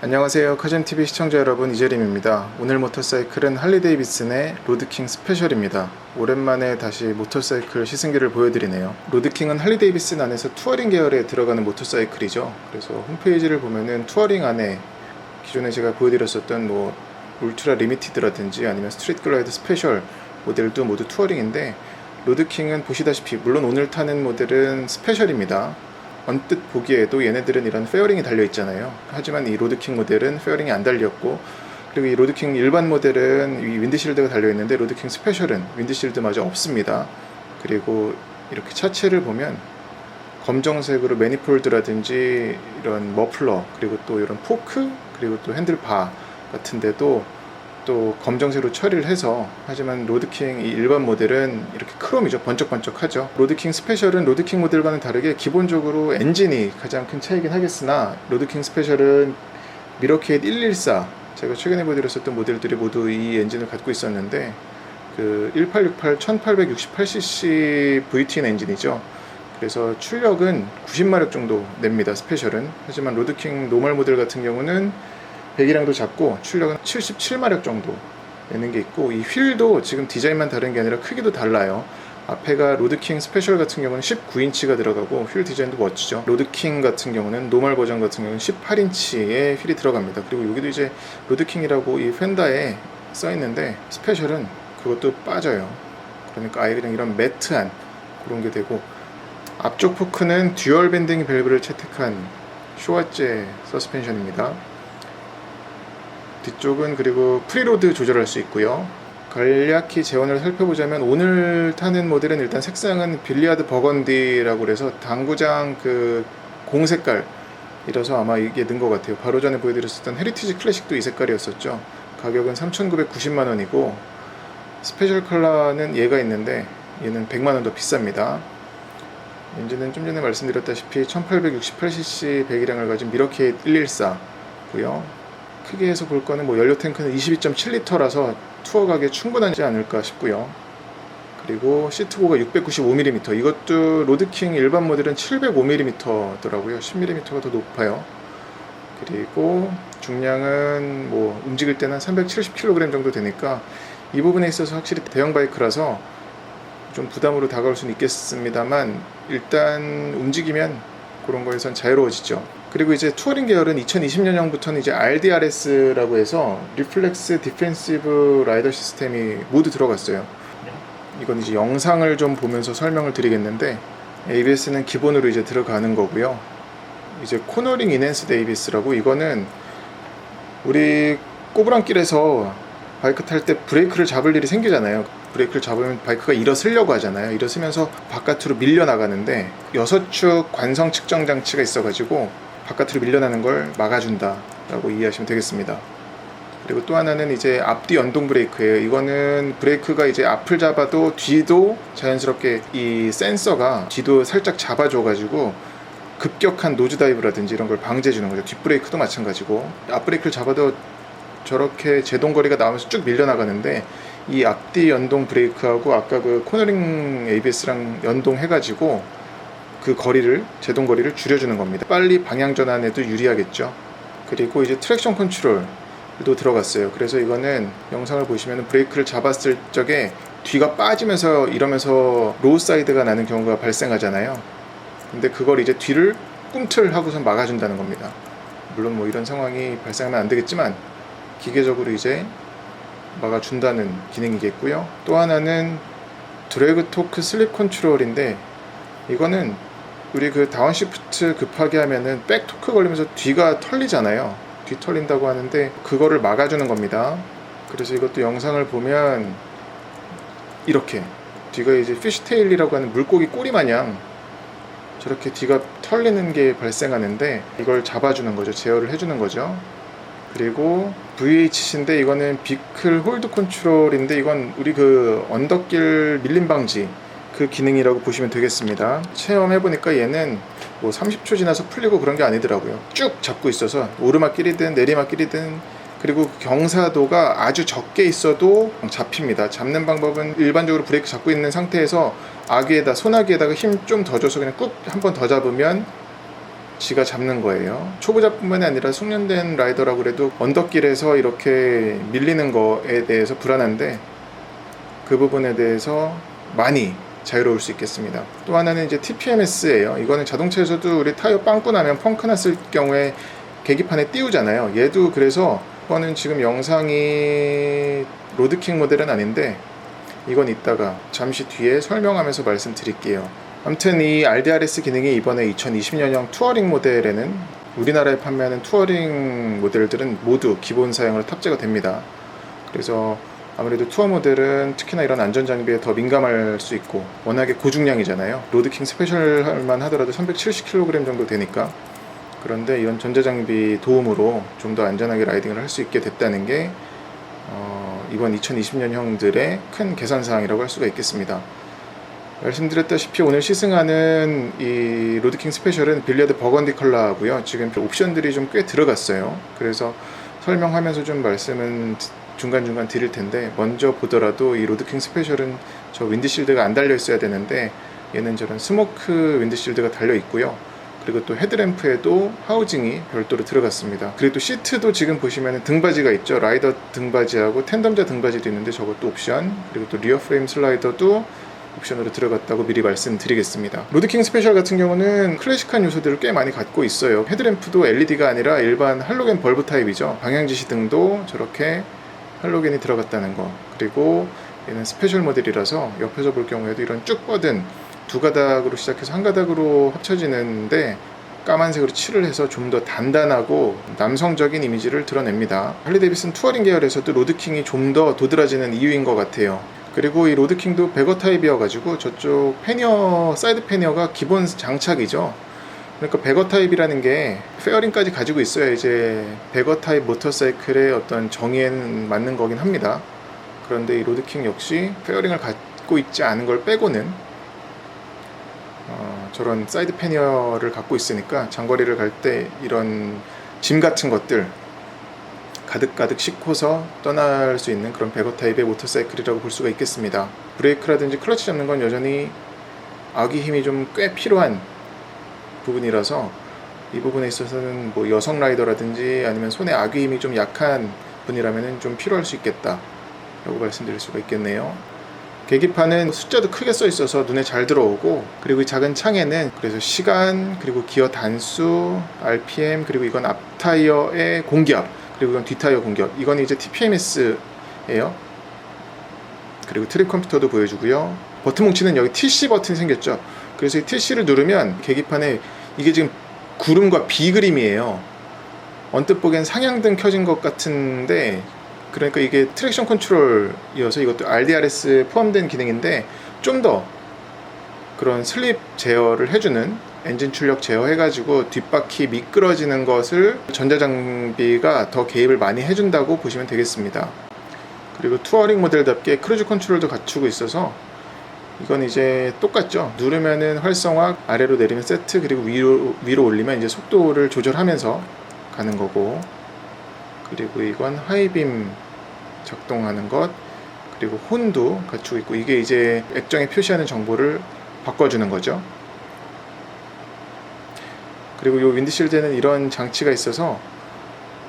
안녕하세요. 카젠TV 시청자 여러분 이재림입니다. 오늘 모터사이클은 할리데이비슨의 로드킹 스페셜입니다. 오랜만에 다시 모터사이클 시승기를 보여드리네요. 로드킹은 할리데이비슨 안에서 투어링 계열에 들어가는 모터사이클이죠. 그래서 홈페이지를 보면은 투어링 안에 기존에 제가 보여드렸었던 뭐 울트라 리미티드라든지 아니면 스트리트 글라이드 스페셜 모델도 모두 투어링인데 로드킹은 보시다시피 물론 오늘 타는 모델은 스페셜입니다. 언뜻 보기에도 얘네들은 이런 페어링이 달려 있잖아요. 하지만 이 로드킹 모델은 페어링이 안 달렸고 그리고 이 로드킹 일반 모델은 이 윈드실드가 달려 있는데 로드킹 스페셜은 윈드실드마저 없습니다. 그리고 이렇게 차체를 보면 검정색으로 매니폴드라든지 이런 머플러 그리고 또 이런 포크 그리고 또 핸들바 같은데도 또 검정색으로 처리를 해서 하지만 로드킹 이 일반 모델은 이렇게 크롬이죠. 번쩍번쩍하죠. 로드킹 스페셜은 로드킹 모델과는 다르게 기본적으로 엔진이 가장 큰 차이긴 하겠으나 로드킹 스페셜은 미러케이드 114 제가 최근에 보여드렸었던 모델들이 모두 이 엔진을 갖고 있었는데 그 1868 1868cc VTN 엔진이죠. 그래서 출력은 90마력 정도 냅니다 스페셜은. 하지만 로드킹 노멀 모델 같은 경우는 배기량도 작고 출력은 77마력 정도 내는 게 있고 이 휠도 지금 디자인만 다른 게 아니라 크기도 달라요. 앞에가 로드킹 스페셜 같은 경우는 19인치가 들어가고 휠 디자인도 멋지죠. 로드킹 같은 경우는 노멀 버전 같은 경우는 18인치의 휠이 들어갑니다. 그리고 여기도 이제 로드킹이라고 이 펜다에 써 있는데 스페셜은 그것도 빠져요. 그러니까 아예 그냥 이런 매트한 그런 게 되고 앞쪽 포크는 듀얼 밴딩 밸브를 채택한 쇼와제 서스펜션입니다. 뒤쪽은 그리고 프리로드 조절할 수 있고요. 간략히 재원을 살펴보자면 오늘 타는 모델은 일단 색상은 빌리아드 버건디라고 그래서 당구장 그 공 색깔 이라서 아마 이게 는 것 같아요. 바로 전에 보여드렸었던 헤리티지 클래식도 이 색깔이었었죠. 가격은 3,990만 원이고 스페셜 컬러는 얘가 있는데 얘는 100만 원 더 비쌉니다. 엔진은 좀 전에 말씀드렸다시피 1868cc 배기량을 가진 미러케이드 114고요. 크게 해서 볼 거는 뭐 연료 탱크는 22.7리터라서 투어 가기에 충분하지 않을까 싶고요. 그리고 시트고가 695mm. 이것도 로드킹 일반 모델은 705mm더라고요. 10mm가 더 높아요. 그리고 중량은 뭐 움직일 때는 370kg 정도 되니까 이 부분에 있어서 확실히 대형 바이크라서 좀 부담으로 다가올 수는 있겠습니다만 일단 움직이면 그런 거에선 자유로워지죠. 그리고 이제 투어링 계열은 2020년형부터는 이제 RDRS라고 해서 리플렉스 디펜시브 라이더 시스템이 모두 들어갔어요. 이건 이제 영상을 좀 보면서 설명을 드리겠는데 ABS는 기본으로 이제 들어가는 거고요. 이제 코너링 인핸스드 ABS라고 이거는 우리 꼬부랑길에서 바이크 탈 때 브레이크를 잡을 일이 생기잖아요. 브레이크를 잡으면 바이크가 일어서려고 하잖아요. 일어서면서 바깥으로 밀려 나가는데 여섯 축 관성 측정 장치가 있어가지고 바깥으로 밀려나는 걸 막아준다라고 이해하시면 되겠습니다. 그리고 또 하나는 이제 앞뒤 연동 브레이크예요. 이거는 브레이크가 이제 앞을 잡아도 뒤도 자연스럽게 이 센서가 뒤도 살짝 잡아줘가지고 급격한 노즈 다이브라든지 이런 걸 방지해 주는 거죠. 뒷 브레이크도 마찬가지고 앞 브레이크를 잡아도 저렇게 제동 거리가 나오면서 쭉 밀려 나가는데 이 앞뒤 연동 브레이크하고 아까 그 코너링 ABS랑 연동해가지고 그 거리를 제동 거리를 줄여주는 겁니다. 빨리 방향 전환에도 유리하겠죠. 그리고 이제 트랙션 컨트롤도 들어갔어요. 그래서 이거는 영상을 보시면 브레이크를 잡았을 적에 뒤가 빠지면서 이러면서 로우 사이드가 나는 경우가 발생하잖아요. 근데 그걸 이제 뒤를 꿈틀 하고선 막아준다는 겁니다. 물론 뭐 이런 상황이 발생하면 안 되겠지만 기계적으로 이제 막아준다는 기능이겠고요. 또 하나는 드래그 토크 슬립 컨트롤인데 이거는 우리 그 다운시프트 급하게 하면은 백 토크 걸리면서 뒤가 털리잖아요. 뒤 털린다고 하는데 그거를 막아주는 겁니다. 그래서 이것도 영상을 보면 이렇게 뒤가 이제 피쉬테일이라고 하는 물고기 꼬리 마냥 저렇게 뒤가 털리는 게 발생하는데 이걸 잡아주는 거죠. 제어를 해주는 거죠. 그리고 VHC인데 이거는 비클 홀드 컨트롤인데 이건 우리 그 언덕길 밀림 방지 그 기능이라고 보시면 되겠습니다. 체험해 보니까 얘는 뭐 30초 지나서 풀리고 그런 게 아니더라고요. 쭉 잡고 있어서 오르막길이든 내리막길이든 그리고 경사도가 아주 적게 있어도 잡힙니다. 잡는 방법은 일반적으로 브레이크 잡고 있는 상태에서 아기에다 손아귀에다가 힘 좀 더 줘서 그냥 꾹 한 번 더 잡으면 지가 잡는 거예요. 초보자뿐만이 아니라 숙련된 라이더라고 그래도 언덕길에서 이렇게 밀리는 거에 대해서 불안한데 그 부분에 대해서 많이 자유로울 수 있겠습니다. 또 하나는 이제 TPMS예요. 이거는 자동차에서도 우리 타이어 빵꾸 나면 펑크 났을 경우에 계기판에 띄우잖아요. 얘도 그래서 이거는 지금 영상이 로드킹 모델은 아닌데 이건 이따가 잠시 뒤에 설명하면서 말씀드릴게요. 아무튼 이 RDRS 기능이 이번에 2020년형 투어링 모델에는 우리나라에 판매하는 투어링 모델들은 모두 기본 사양으로 탑재가 됩니다. 그래서 아무래도 투어 모델은 특히나 이런 안전 장비에 더 민감할 수 있고 워낙에 고중량이잖아요. 로드킹 스페셜만 하더라도 370kg 정도 되니까 그런데 이런 전자 장비 도움으로 좀 더 안전하게 라이딩을 할 수 있게 됐다는 게 어, 이번 2020년형들의 큰 개선사항이라고 할 수가 있겠습니다. 말씀드렸다시피 오늘 시승하는 이 로드킹 스페셜은 빌리아드 버건디 컬러고요. 지금 옵션들이 좀 꽤 들어갔어요. 그래서 설명하면서 좀 말씀은 중간중간 드릴 텐데 먼저 보더라도 이 로드킹 스페셜은 저 윈드실드가 안 달려 있어야 되는데 얘는 저런 스모크 윈드실드가 달려 있고요. 그리고 또 헤드램프에도 하우징이 별도로 들어갔습니다. 그리고 또 시트도 지금 보시면 등받이가 있죠. 라이더 등받이하고 텐덤자 등받이도 있는데 저것도 옵션. 그리고 또 리어 프레임 슬라이더도 옵션으로 들어갔다고 미리 말씀드리겠습니다. 로드킹 스페셜 같은 경우는 클래식한 요소들을 꽤 많이 갖고 있어요. 헤드램프도 LED가 아니라 일반 할로겐 벌브 타입이죠. 방향지시 등도 저렇게 할로겐이 들어갔다는 거. 그리고 얘는 스페셜 모델이라서 옆에서 볼 경우에도 이런 쭉 뻗은 두 가닥으로 시작해서 한 가닥으로 합쳐지는데 까만색으로 칠을 해서 좀 더 단단하고 남성적인 이미지를 드러냅니다. 할리 데이비슨 투어링 계열에서도 로드킹이 좀 더 도드라지는 이유인 것 같아요. 그리고 이 로드킹도 배거 타입이어가지고 저쪽 패니어 사이드 패니어가 기본 장착이죠. 그러니까 배거 타입이라는 게 페어링까지 가지고 있어야 이제 배거 타입 모터사이클의 어떤 정의에는 맞는 거긴 합니다. 그런데 이 로드킹 역시 페어링을 갖고 있지 않은 걸 빼고는 어, 저런 사이드 패니어를 갖고 있으니까 장거리를 갈 때 이런 짐 같은 것들 가득가득 싣고서 떠날 수 있는 그런 배거 타입의 모터사이클이라고 볼 수가 있겠습니다. 브레이크라든지 클러치 잡는 건 여전히 아기 힘이 좀 꽤 필요한 부분이라서 이 부분에 있어서는 뭐 여성 라이더라든지 아니면 손에 아기 힘이 좀 약한 분이라면 좀 필요할 수 있겠다 라고 말씀드릴 수가 있겠네요. 계기판은 숫자도 크게 써 있어서 눈에 잘 들어오고 그리고 이 작은 창에는 그래서 시간 그리고 기어 단수 RPM 그리고 이건 앞 타이어의 공기압 그리고 이건 뒷 타이어 공기압. 이건 이제 TPMS예요. 그리고 트립 컴퓨터도 보여주고요. 버튼 뭉치는 여기 TC 버튼이 생겼죠? 그래서 이 TC를 누르면 계기판에 이게 지금 구름과 비 그림이에요 언뜻 보기엔 상향등 켜진 것 같은데 그러니까 이게 트랙션 컨트롤이어서 이것도 RDRS 포함된 기능인데 좀 더 그런 슬립 제어를 해주는 엔진 출력 제어해가지고 뒷바퀴 미끄러지는 것을 전자장비가 더 개입을 많이 해준다고 보시면 되겠습니다. 그리고 투어링 모델답게 크루즈 컨트롤도 갖추고 있어서 이건 이제 똑같죠. 누르면은 활성화, 아래로 내리면 세트, 그리고 위로, 위로 올리면 이제 속도를 조절하면서 가는 거고. 그리고 이건 하이빔 작동하는 것 그리고 혼도 갖추고 있고. 이게 이제 액정에 표시하는 정보를 바꿔주는 거죠. 그리고 이 윈드실드에는 이런 장치가 있어서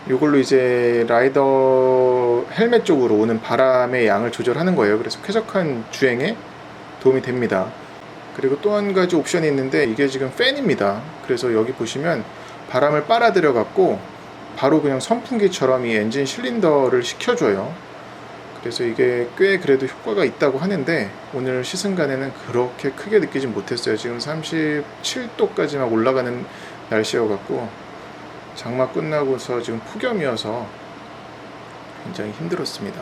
이걸로 이제 라이더 헬멧 쪽으로 오는 바람의 양을 조절하는 거예요. 그래서 쾌적한 주행에 도움이 됩니다 그리고 또 한 가지 옵션이 있는데 이게 지금 팬입니다 그래서 여기 보시면 바람을 빨아들여 갖고 바로 그냥 선풍기처럼 이 엔진 실린더를 식혀줘요. 그래서 이게 꽤 그래도 효과가 있다고 하는데 오늘 시승간에는 그렇게 크게 느끼진 못했어요. 지금 37도까지 막 올라가는 날씨여갖고 장마 끝나고서 지금 폭염이어서 굉장히 힘들었습니다.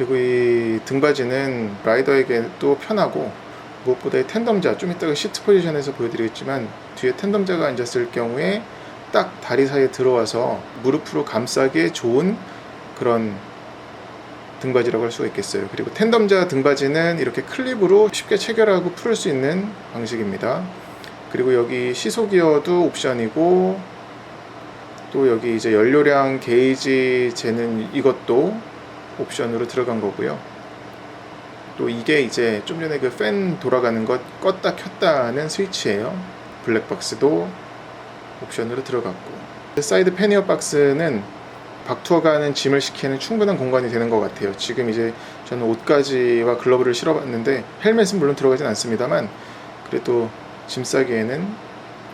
그리고 이 등받이는 라이더에게 또 편하고 무엇보다 이 텐덤자 좀 이따가 시트 포지션에서 보여드리겠지만 뒤에 텐덤자가 앉았을 경우에 딱 다리 사이에 들어와서 무릎으로 감싸기에 좋은 그런 등받이라고 할 수가 있겠어요. 그리고 텐덤자 등받이는 이렇게 클립으로 쉽게 체결하고 풀을 수 있는 방식입니다. 그리고 여기 시소 기어도 옵션이고 또 여기 이제 연료량 게이지 재는 이것도 옵션으로 들어간 거고요. 또 이게 이제 좀 전에 그 팬 돌아가는 것 껐다 켰다는 스위치예요. 블랙박스도 옵션으로 들어갔고 사이드 패니어 박스는 박투어가 하는 짐을 싣기에는 충분한 공간이 되는 것 같아요. 지금 이제 저는 옷가지와 글러브를 실어봤는데 헬멧은 물론 들어가진 않습니다만 그래도 짐 싸기에는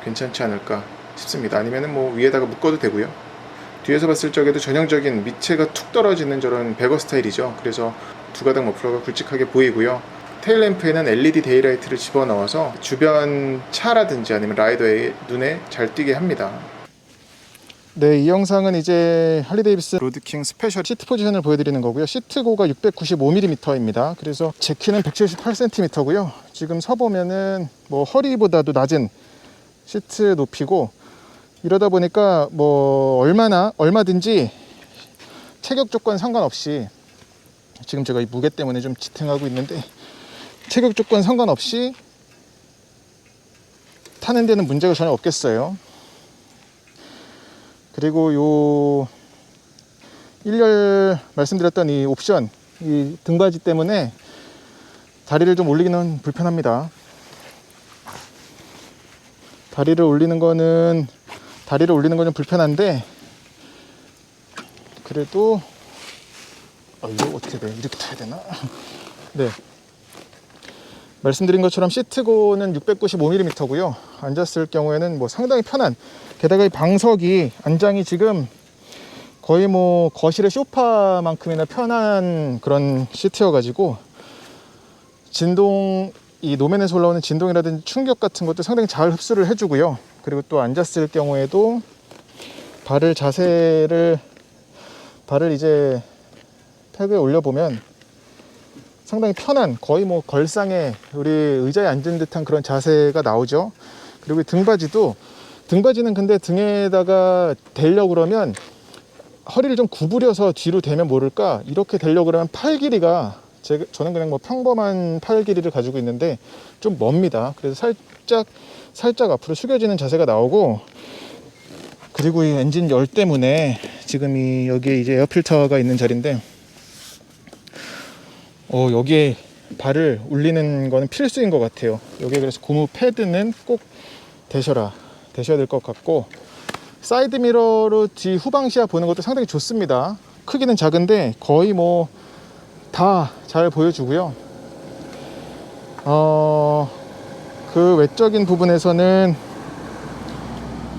괜찮지 않을까 싶습니다. 아니면은 뭐 위에다가 묶어도 되고요. 뒤에서 봤을 적에도 전형적인 밑에가 툭 떨어지는 저런 배거 스타일이죠. 그래서 두 가닥 머플러가 굵직하게 보이고요. 테일 램프에는 LED 데이라이트를 집어넣어서 주변 차라든지 아니면 라이더의 눈에 잘 띄게 합니다. 네, 이 영상은 이제 할리 데이비스 로드킹 스페셜 시트 포지션을 보여드리는 거고요. 시트고가 695mm입니다. 그래서 제 키는 178cm고요. 지금 서 보면은 뭐 허리보다도 낮은 시트 높이고 이러다 보니까 뭐 얼마나 얼마든지 체격 조건 상관없이 지금 제가 이 무게 때문에 좀 지탱하고 있는데 체격 조건 상관없이 타는 데는 문제가 전혀 없겠어요. 그리고 요 1열 말씀드렸던 이 옵션 이 등받이 때문에 다리를 좀 올리기는 불편합니다. 다리를 올리는 거는 다리를 올리는 거는 불편한데 그래도 아 이거 어떻게 돼? 이렇게 타야 되나? 네. 말씀드린 것처럼 시트고는 695mm고요. 앉았을 경우에는 뭐 상당히 편한. 게다가 이 방석이 안장이 지금 거의 뭐 거실의 소파만큼이나 편한 그런 시트여 가지고 진동 이 노면에서 올라오는 진동이라든지 충격 같은 것도 상당히 잘 흡수를 해주고요. 그리고 또 앉았을 경우에도 발을 자세를 발을 이제 팩에 올려보면 상당히 편한 거의 뭐 걸상에 우리 의자에 앉은 듯한 그런 자세가 나오죠. 그리고 이 등받이도 등받이는 근데 등에다가 대려 그러면 허리를 좀 구부려서 뒤로 대면 모를까 이렇게 대려 그러면 팔 길이가 제, 저는 그냥 뭐 평범한 팔 길이를 가지고 있는데 좀 멉니다. 그래서 살짝 살짝 앞으로 숙여지는 자세가 나오고 그리고 이 엔진 열 때문에 지금 이 여기에 이제 에어 필터가 있는 자리인데 어 여기에 발을 올리는 거는 필수인 것 같아요. 여기에 그래서 고무 패드는 꼭 대셔라 대셔야 될 것 같고 사이드 미러로 뒤 후방 시야 보는 것도 상당히 좋습니다. 크기는 작은데 거의 뭐 다 잘 보여주고요. 어, 그 외적인 부분에서는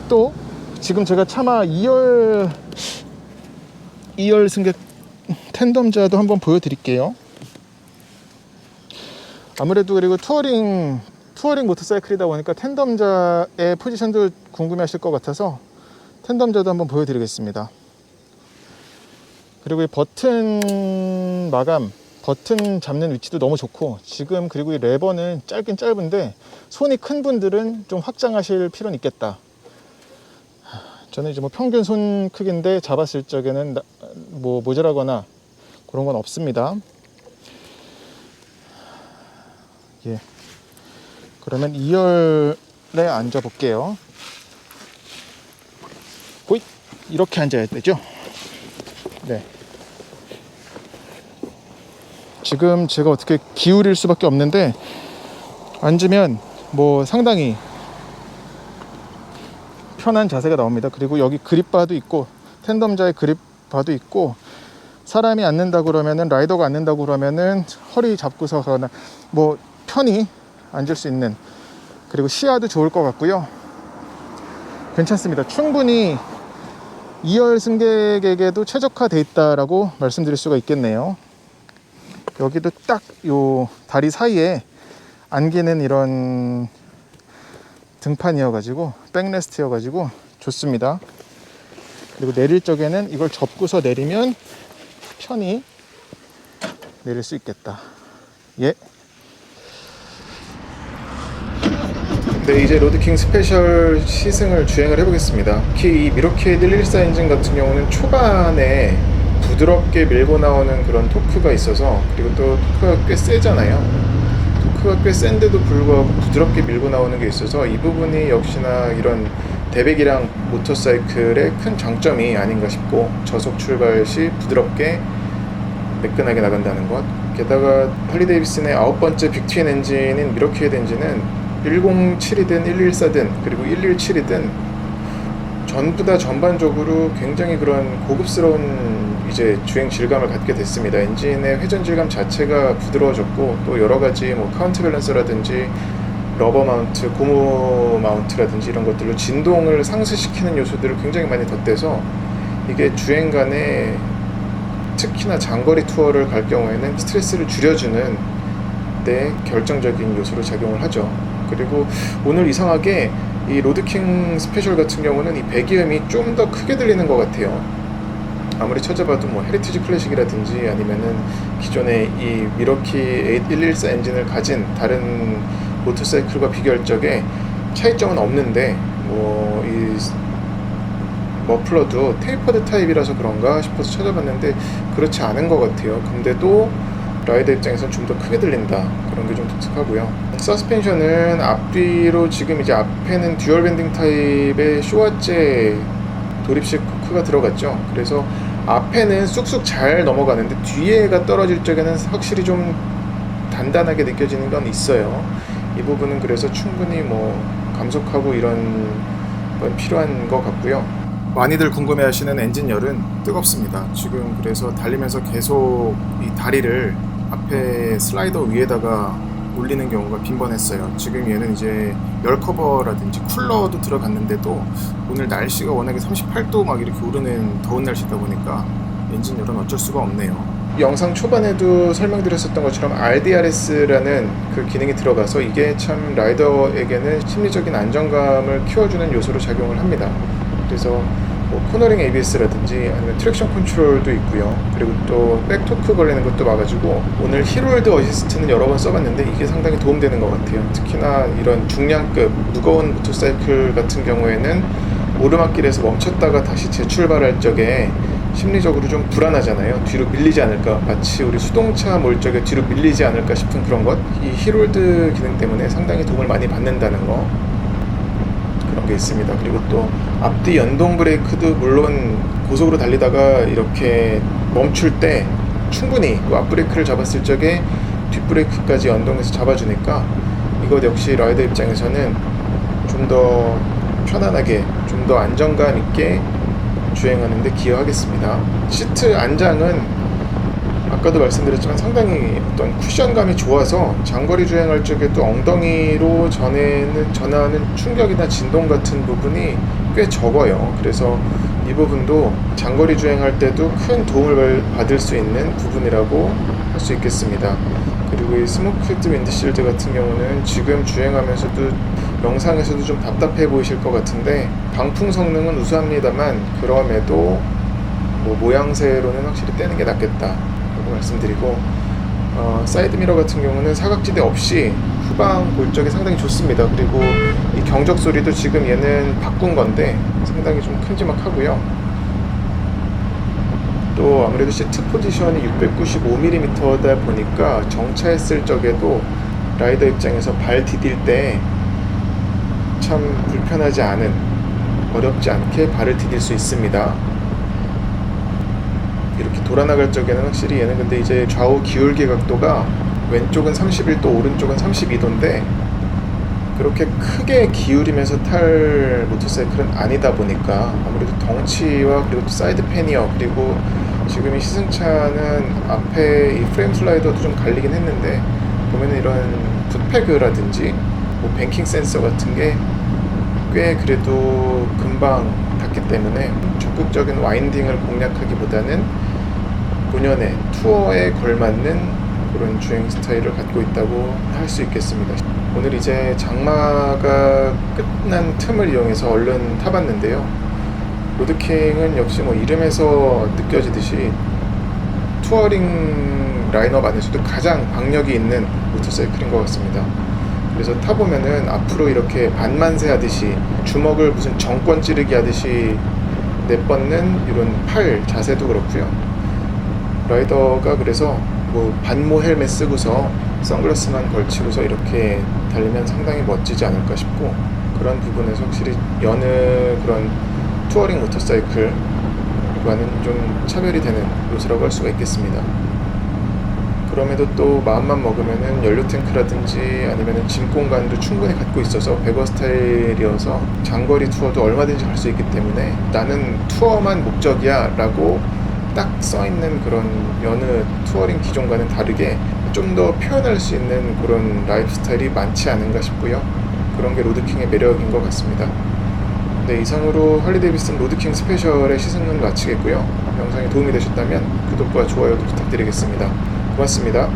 또 지금 제가 차마 2열 2열 승객 텐덤자도 한번 보여드릴게요. 아무래도 그리고 투어링 투어링 모터사이클이다 보니까 텐덤자의 포지션도 궁금해하실 것 같아서 텐덤자도 한번 보여드리겠습니다. 그리고 이 버튼 마감, 버튼 잡는 위치도 너무 좋고 지금 그리고 이 레버는 짧긴 짧은데 손이 큰 분들은 좀 확장하실 필요는 있겠다. 저는 이제 뭐 평균 손 크기인데 잡았을 적에는 나- 뭐 모자라거나 그런 건 없습니다. 예. 그러면 2열에 앉아 볼게요. 호잇! 이렇게 앉아야 되죠? 네. 지금 제가 어떻게 기울일 수밖에 없는데 앉으면 뭐 상당히 편한 자세가 나옵니다. 그리고 여기 그립바도 있고 텐덤자의 그립바도 있고 사람이 앉는다 그러면은 라이더가 앉는다 그러면은 허리 잡고서 가거나 뭐 편히 앉을 수 있는 그리고 시야도 좋을 것 같고요. 괜찮습니다. 충분히 2열 승객에게도 최적화돼 있다라고 말씀드릴 수가 있겠네요. 여기도 딱 요 다리 사이에 안기는 이런 등판이어가지고 백레스트여가지고 좋습니다. 그리고 내릴 적에는 이걸 접고서 내리면 편히 내릴 수 있겠다. 예. 네, 이제 로드킹 스페셜 시승을 주행을 해보겠습니다. 특히 이 미러키의 114 엔진 같은 경우는 초반에 부드럽게 밀고 나오는 그런 토크가 있어서 그리고 또 토크가 꽤 세잖아요. 토크가 꽤 센데도 불구하고 부드럽게 밀고 나오는 게 있어서 이 부분이 역시나 이런 대백이랑 모터사이클의 큰 장점이 아닌가 싶고 저속 출발 시 부드럽게 매끈하게 나간다는 것. 게다가 할리 데이비슨의 아홉 번째 빅트윈 엔진인 미러키헤드 엔진은 107이든 114든 그리고 117이든 전부 다 전반적으로 굉장히 그런 고급스러운 이제 주행 질감을 갖게 됐습니다. 엔진의 회전 질감 자체가 부드러워졌고 또 여러 가지 뭐 카운트 밸런서라든지 러버 마운트, 고무 마운트라든지 이런 것들로 진동을 상쇄시키는 요소들을 굉장히 많이 덧대서 이게 주행 간에 특히나 장거리 투어를 갈 경우에는 스트레스를 줄여주는 데 결정적인 요소로 작용을 하죠. 그리고 오늘 이상하게 이 로드킹 스페셜 같은 경우는 이 배기음이 좀 더 크게 들리는 것 같아요. 아무리 찾아봐도 뭐 헤리티지 클래식이라든지 아니면은 기존의 이 미러키 114 엔진을 가진 다른 모터사이클과 비교할 적에 차이점은 없는데 뭐이 머플러도 테이퍼드 타입이라서 그런가 싶어서 찾아봤는데 그렇지 않은 것 같아요. 근데도 라이더 입장에서는 좀 더 크게 들린다 그런 게 좀 독특하고요. 서스펜션은 앞뒤로 지금 이제 앞에는 듀얼 밴딩 타입의 쇼와제 도립식 코크가 들어갔죠. 그래서 앞에는 쑥쑥 잘 넘어가는데 뒤에가 떨어질 적에는 확실히 좀 단단하게 느껴지는 건 있어요. 이 부분은 그래서 충분히 뭐 감속하고 이런 건 필요한 것 같고요. 많이들 궁금해하시는 엔진열은 뜨겁습니다. 지금 그래서 달리면서 계속 이 다리를 앞에 슬라이더 위에다가 올리는 경우가 빈번했어요. 지금 얘는 이제 열 커버라든지 쿨러도 들어갔는데도 오늘 날씨가 워낙에 38도 막 이렇게 오르는 더운 날씨다 보니까 엔진 열은 어쩔 수가 없네요. 영상 초반에도 설명드렸었던 것처럼 RDRS라는 그 기능이 들어가서 이게 참 라이더에게는 심리적인 안정감을 키워주는 요소로 작용을 합니다. 그래서 뭐 코너링 ABS라든지 아니면 트랙션 컨트롤도 있고요. 그리고 또 백토크 걸리는 것도 막아주고 오늘 히롤드 어시스트는 여러 번 써봤는데 이게 상당히 도움되는 것 같아요. 특히나 이런 중량급 무거운 모터사이클 같은 경우에는 오르막길에서 멈췄다가 다시 재출발할 적에 심리적으로 좀 불안하잖아요. 뒤로 밀리지 않을까. 마치 우리 수동차 몰 적에 뒤로 밀리지 않을까 싶은 그런 것. 이 히롤드 기능 때문에 상당히 도움을 많이 받는다는 거. 게 있습니다. 그리고 또 앞뒤 연동 브레이크도 물론 고속으로 달리다가 이렇게 멈출 때 충분히 그 앞브레이크를 잡았을 적에 뒷브레이크까지 연동해서 잡아주니까 이것 역시 라이더 입장에서는 좀 더 편안하게 좀 더 안정감 있게 주행하는데 기여하겠습니다. 시트 안장은 아까도 말씀드렸지만 상당히 어떤 쿠션감이 좋아서 장거리 주행할 적에 또 엉덩이로 전에는 전하는 충격이나 진동 같은 부분이 꽤 적어요. 그래서 이 부분도 장거리 주행할 때도 큰 도움을 받을 수 있는 부분이라고 할 수 있겠습니다. 그리고 이 스모크드 윈드실드 같은 경우는 지금 주행하면서도 영상에서도 좀 답답해 보이실 것 같은데 방풍 성능은 우수합니다만 그럼에도 뭐 모양새로는 확실히 떼는 게 낫겠다. 말씀드리고 어, 사이드미러 같은 경우는 사각지대 없이 후방 볼 적이 상당히 좋습니다. 그리고 이 경적 소리도 지금 얘는 바꾼 건데 상당히 좀 큼지막하고요. 또 아무래도 시트 포지션이 695mm다 보니까 정차했을 적에도 라이더 입장에서 발 디딜 때 참 불편하지 않은 어렵지 않게 발을 디딜 수 있습니다. 돌아나갈 적에는 확실히 얘는 근데 이제 좌우 기울기 각도가 왼쪽은 31도, 오른쪽은 32도인데 그렇게 크게 기울이면서 탈 모터사이클은 아니다 보니까 아무래도 덩치와 그리고 또 사이드 패니어 그리고 지금 이 시승차는 앞에 이 프레임 슬라이더도 좀 갈리긴 했는데 보면은 이런 풋패그라든지 뭐 뱅킹 센서 같은 게 꽤 그래도 금방 닿기 때문에 적극적인 와인딩을 공략하기보다는 본연의 투어에 걸맞는 그런 주행 스타일을 갖고 있다고 할 수 있겠습니다. 오늘 이제 장마가 끝난 틈을 이용해서 얼른 타봤는데요. 로드킹은 역시 뭐 이름에서 느껴지듯이 투어링 라인업 안에서도 가장 박력이 있는 모터사이클인 것 같습니다. 그래서 타보면은 앞으로 이렇게 반만세 하듯이 주먹을 무슨 정권 찌르기 하듯이 내뻗는 이런 팔 자세도 그렇고요. 라이더가 그래서 뭐 반모 헬멧 쓰고서 선글라스만 걸치고서 이렇게 달리면 상당히 멋지지 않을까 싶고 그런 부분에서 확실히 여느 그런 투어링 모터사이클과는 좀 차별이 되는 요소라고 할 수가 있겠습니다. 그럼에도 또 마음만 먹으면은 연료 탱크라든지 아니면은 짐 공간도 충분히 갖고 있어서 배거 스타일이어서 장거리 투어도 얼마든지 갈 수 있기 때문에 나는 투어만 목적이야 라고 딱 써 있는 그런 여느 투어링 기존과는 다르게 좀 더 표현할 수 있는 그런 라이프 스타일이 많지 않은가 싶고요. 그런 게 로드킹의 매력인 것 같습니다. 네, 이상으로 할리 데이비슨 로드킹 스페셜의 시승은 마치겠고요. 영상이 도움이 되셨다면 구독과 좋아요도 부탁드리겠습니다. 고맙습니다.